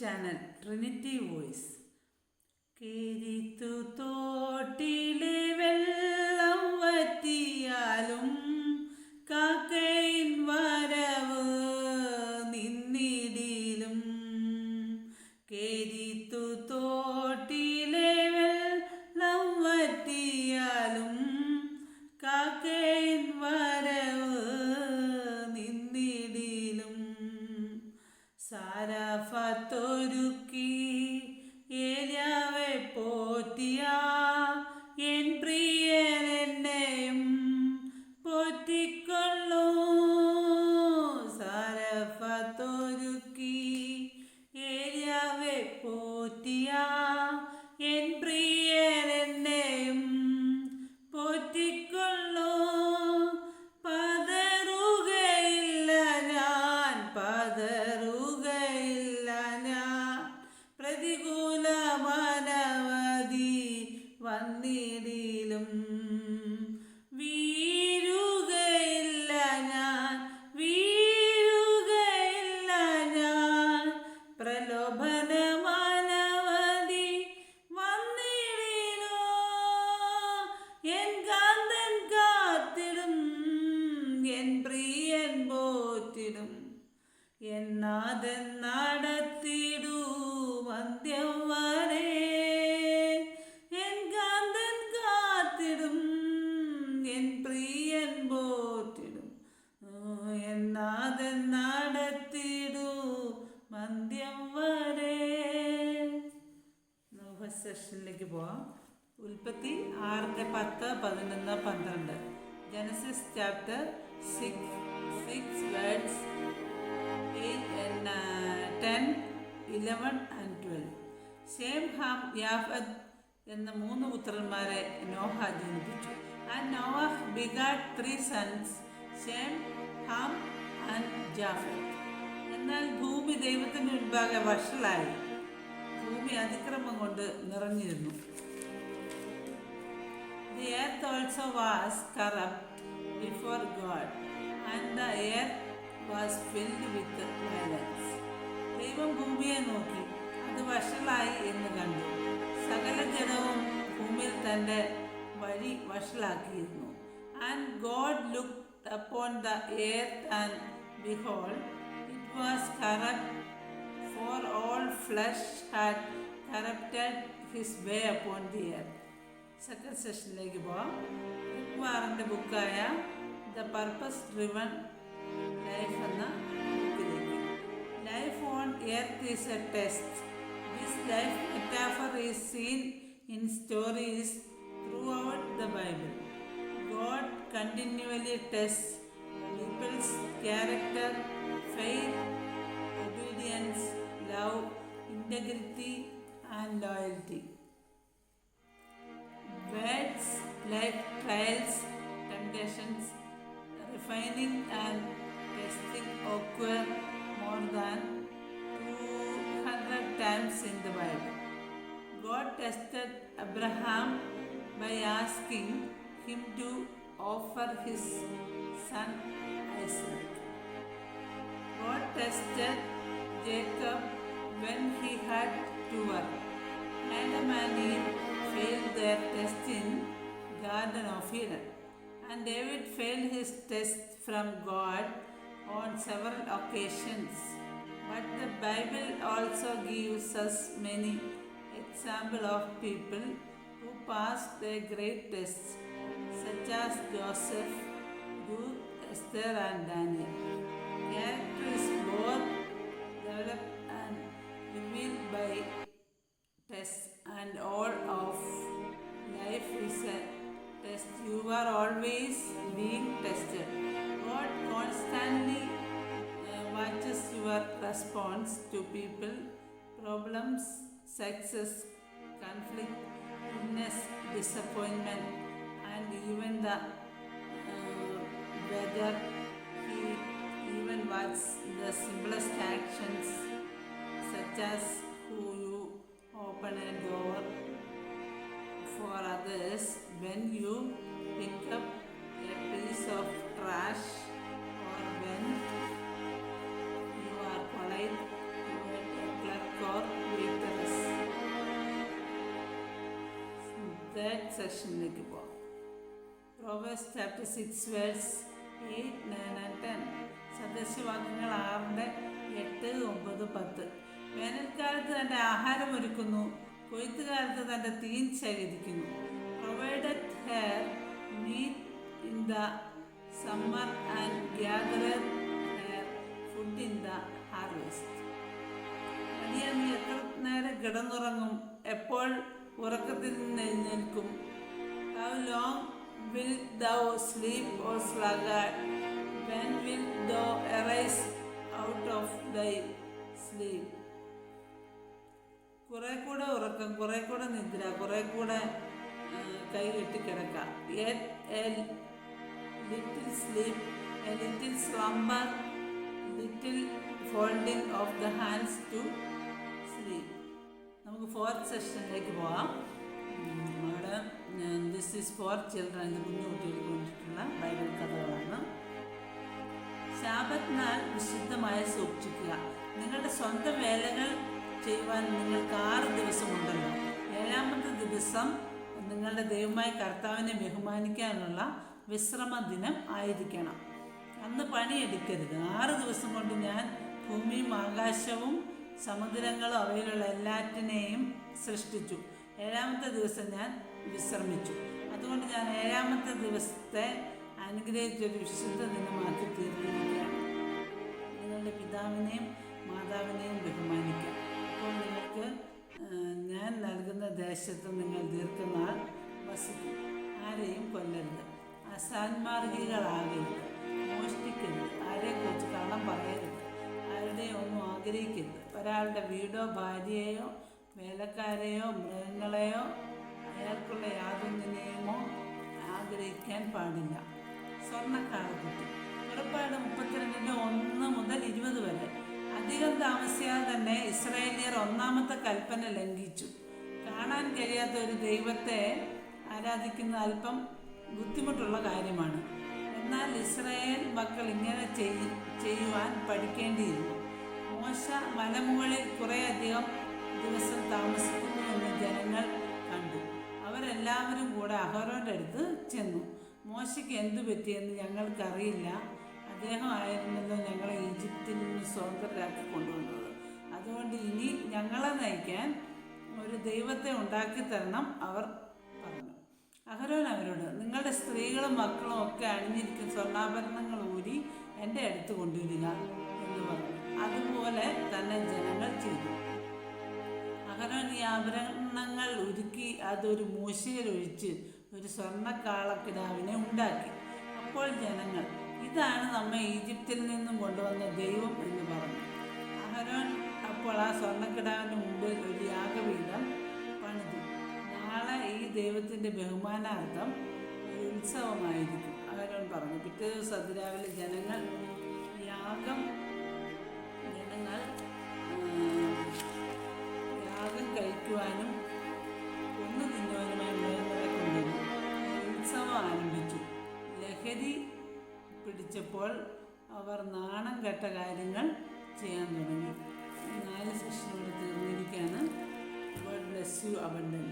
Channel Trinity voice കിരിത്തു തോട്ടിലെ വെള്ളം വറ്റിയാലും കാക്കയിൻ വരവ് നിന്നിടിലും. കിരിത്തു തോട്ടിലെ വെള്ളം വറ്റിയാലും കാക്കയിൻ സെഷനിലേക്ക് പോവാം. ഉൽപ്പത്തി ആറിന്റെ പത്ത് പതിനൊന്ന് പന്ത്രണ്ട്. Genesis chapter six six words ten eleven and twelve Shem Ham Japheth എന്ന മൂന്ന് പുത്രന്മാരെ നോഹ ജനിപ്പിച്ചു. And Noah begat three sons Shem Ham and Japheth എന്നാൽ ഭൂമി ദൈവത്തിന് മുൻപാകെ വഷളായി. ഭൂമി അതിക്രമം കൊണ്ട് നിറഞ്ഞിരുന്നു. The earth also was corrupt before God, and the earth was filled with violence. ദൈവം ഭൂമിയെ നോക്കി അത് വഷളായി എന്ന് കണ്ടു. സകല ജനവും ഭൂമിയിൽ തന്റെ വഴി വഷളാക്കിയിരുന്നു. And God look upon the earth and behold it was corrupt for all flesh had corrupted his way upon the earth. Second സെഷനിലേക്ക് പോവാം വാറിൻ്റെ ബുക്കായ ദ പർപ്പസ് ഡ്രിവൺ ലൈഫ് എന്ന ബുക്കിലേക്ക് life on earth is a test this life metaphor is seen in stories throughout the Bible God continually test people's character faith obedience, love, integrity, and loyalty. Words like trials, temptations, refining, and testing occur more than 200 times in the Bible. God tested Abraham by asking him to offer his son Isaac. God tested Jacob when he had to work. And Eve failed their test in Garden of Eden, and David failed his test from God on several occasions. But the Bible also gives us many examples of people who passed their great test, such as Joseph, Ruth, Esther, and Daniel. Character both developed revealed by tests, and all of life is a test. You are always being tested. God constantly uh, watches your response to people, problems, success, conflict, illness, disappointment, and even the uh, weather. He even watches the simplest actions, us who you open a door for others when you pick up a piece of trash or when you are polite with a clerk or waitress. That സെഷനിലേക്ക് പോവാം Proverbs chapter six verse eight nine and ten സദസ്യവാക്യങ്ങൾ ആറിൻ്റെ എട്ട് ഒമ്പത് പത്ത്. വേനൽക്കാലത്ത് തന്റെ ആഹാരം ഒരുക്കുന്നു കൊയ്ത്തുകാലത്ത് തന്റെ തീൻ ശേഖരിക്കുന്നു. Provided her meat in the summer and gatherer her food in the harvest അടിയ നീ എത്ര നേരം കിടന്നുറങ്ങും എപ്പോൾ ഉറക്കത്തിൽ നിന്ന് എഴുന്നേൽക്കും? How long will thou sleep O sluggard when will thou arise out of thy sleep കുറെ കൂടെ ഉറക്കം കുറെ കൂടെ നിദ്ര കുറെ കൂടെ കൈ കെട്ടി കിടക്കാം. Little sleep a little slumber little folding of the hands to sleep. നമുക്ക് ഫോർത്ത് സെഷനിലേക്ക് പോവാം. അവിടെ ദിസ് ഈസ് ഫോർ ചിൽഡ്രൻ ഇത് കുഞ്ഞു കുട്ടികൾക്ക് വേണ്ടിയിട്ടുള്ള ബൈബിൾ കഥകളാണ്. ശാപത്തിനാൽ വിശുദ്ധമായി സൂക്ഷിക്കുക. നിങ്ങളുടെ സ്വന്തം വേലകൾ ചെയ്യുവാൻ നിങ്ങൾക്ക് ആറ് ദിവസമുണ്ടല്ലോ. ഏഴാമത്തെ ദിവസം നിങ്ങളുടെ ദൈവമായ കർത്താവിനെ ബഹുമാനിക്കാനുള്ള വിശ്രമ ദിനം ആയിരിക്കണം. അന്ന് പണിയെടുക്കരുത്. ആറ് ദിവസം കൊണ്ട് ഞാൻ ഭൂമിയും ആകാശവും സമുദ്രങ്ങളും അവയിലുള്ള എല്ലാറ്റിനെയും സൃഷ്ടിച്ചു. ഏഴാമത്തെ ദിവസം ഞാൻ വിശ്രമിച്ചു. അതുകൊണ്ട് ഞാൻ ഏഴാമത്തെ ദിവസത്തെ അനുഗ്രഹിച്ചൊരു വിശുദ്ധ ദിനമാക്കി തീർക്കുകയാണ് നിങ്ങളുടെ പിതാവിനെയും മാതാവിനെയും ബഹുമാനിക്കാം. അപ്പോൾ നിങ്ങൾക്ക് ഞാൻ നൽകുന്ന ദേശത്ത് നിങ്ങൾ ദീർഘനാൾ വസിക്കും. ആരെയും കൊല്ലരുത്. അസാൻമാർഗികളാകരുത്. മോഷ്ടിക്കരുത്. ആരെക്കുറിച്ച് കള്ളം പറയരുത്. ആരുടെയും ഒന്നും ആഗ്രഹിക്കരുത്. ഒരാളുടെ വീടോ ഭാര്യയെയോ വേലക്കാരെയോ മൃഗങ്ങളെയോ അയാൾക്കുള്ള യാതൊന്നിനെയുമോ ആഗ്രഹിക്കാൻ പാടില്ല. സ്വർണക്കാളക്കുട്ടി പുറപ്പാട് മുപ്പത്തിരണ്ടിന്റെ ഒന്ന് മുതൽ ഇരുപത് വരെ. താമസിയാതെ തന്നെ ഇസ്രായേലിയർ ഒന്നാമത്തെ കൽപ്പന ലംഘിച്ചു. കാണാൻ കഴിയാത്ത ഒരു ദൈവത്തെ ആരാധിക്കുന്ന അല്പം ബുദ്ധിമുട്ടുള്ള കാര്യമാണ്. എന്നാൽ ഇസ്രായേൽ മക്കൾ ഇങ്ങനെ ചെയ് ചെയ്യുവാൻ പഠിക്കേണ്ടിയിരുന്നു. മോശ മലമുകളിൽ കുറേയധികം ദിവസം താമസിക്കുന്നു എന്ന് ജനങ്ങൾ കണ്ടു. അവരെല്ലാവരും കൂടെ അഹരോന്റെ അടുത്ത് ചെന്നു. മോശയ്ക്ക് എന്തു പറ്റിയെന്ന് ഞങ്ങൾക്കറിയില്ല. അദ്ദേഹം ആയിരുന്നല്ലോ ഞങ്ങളെ ഈജിപ്തിൽ നിന്ന് സ്വതന്ത്രരാക്കി കൊണ്ടുവന്നത്. അതുകൊണ്ട് ഇനി ഞങ്ങളെ നയിക്കാൻ ഒരു ദൈവത്തെ ഉണ്ടാക്കി തരണം അവർ പറഞ്ഞു. അഹരോൻ അവരോട് നിങ്ങളുടെ സ്ത്രീകളും മക്കളും ഒക്കെ അണിഞ്ഞിരിക്കുന്ന സ്വർണാഭരണങ്ങൾ ഊരി എന്റെ അടുത്ത് കൊണ്ടുവരിക എന്ന് പറഞ്ഞു. അതുപോലെ തന്നെ ജനങ്ങൾ ചെയ്തു. അഹരോൻ ഈ ആഭരണങ്ങൾ ഉരുക്കി അതൊരു മൂശയിലൊഴിച്ച് ഒരു സ്വർണക്കാളക്കിടാവിനെ ഉണ്ടാക്കി. അപ്പോൾ ജനങ്ങൾ ഇതാണ് നമ്മെ ഈജിപ്തിൽ നിന്നും കൊണ്ടുവന്ന ദൈവം എന്ന് പറഞ്ഞു. അഹരോൻ അപ്പോൾ ആ സ്വർണക്കിടാവിന് മുമ്പിൽ ഒരു യാഗപീഠം പണിതു. നാളെ ഈ ദൈവത്തിന്റെ ബഹുമാനാർത്ഥം ഒരു ഉത്സവമായിരിക്കും അവരോട് പറഞ്ഞു. പിറ്റേ ദിവസം അതിരാവിലെ ജനങ്ങൾ യാഗം ജനങ്ങൾ യാഗം കഴിക്കുവാനും ഒന്ന് തിന്നുവാനുമായി മൃഗങ്ങളെ ഉത്സവം ആരംഭിച്ചു. ലഹരി പിടിച്ചപ്പോൾ അവർ നാണം കെട്ട കാര്യങ്ങൾ ചെയ്യാൻ തുടങ്ങി. നാല് സെഷനോട് തീർന്നിരിക്കുകയാണ്. Bless you abundant.